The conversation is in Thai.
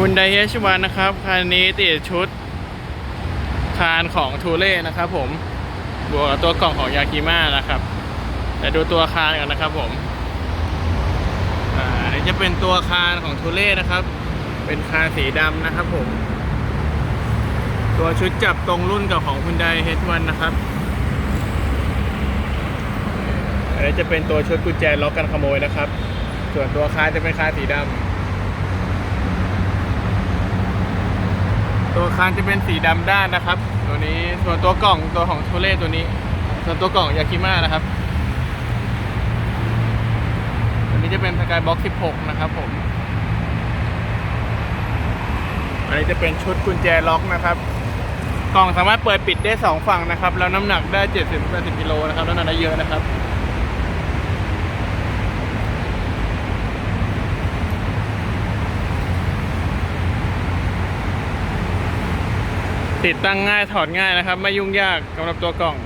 คุณไดเฮชวันนะครับ คันนี้ติดชุด คานของทูเล่นะครับผม บวกกับตัวกล่องของยากิม่านะครับ แต่ดูตัวคานกันนะครับผม อ่าอันนี้จะเป็นตัวคานของทูเล่นะครับ เป็นคานสีดำนะครับผม ตัวชุดจับตรงรุ่นกับของคุณไดเฮชวันนะครับอันนี้จะเป็นตัวชุดกุญแจล็อกกันขโมยนะครับ ส่วนตัวคานจะเป็นคานสีดำ ตัว คานจะเป็นสีดำด้านนะครับ ตัวนี้ส่วนตัวกล่องตัวของโทเล่ตัวนี้ ส่วนตัวกล่องยากิม่านะครับตัวนี้จะเป็นสกายบ็อกซ์16 นะครับผมอันนี้จะเป็นชุดกุญแจล็อกนะครับกล่องสามารถเปิดปิดได้สองฝั่งนะครับ แล้วน้ำหนักได้ 70-80กิโลนะครับน้ำหนักได้เยอะนะครับ ติดตั้งง่ายถอดง่ายนะครับ ไม่ยุ่งยากสำหรับตัวกล่อง